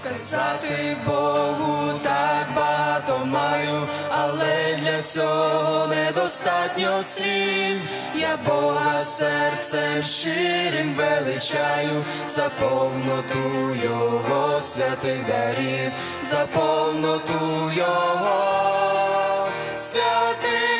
Сказати Богу так багато маю, але для цього недостатньо слів. Я Бога серцем щирим величаю, за повноту Його святих дарів, за повноту Його святих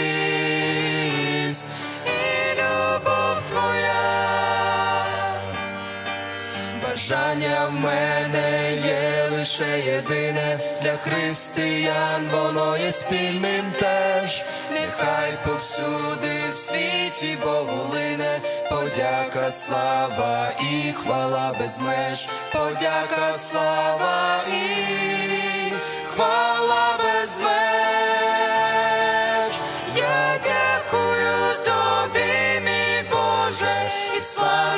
Бажання в мене є лише єдине для християн, воно є спільним теж. Нехай повсюди в світі Богу лине, подяка, слава і хвала без меж, подяка, слава і хвала без меж.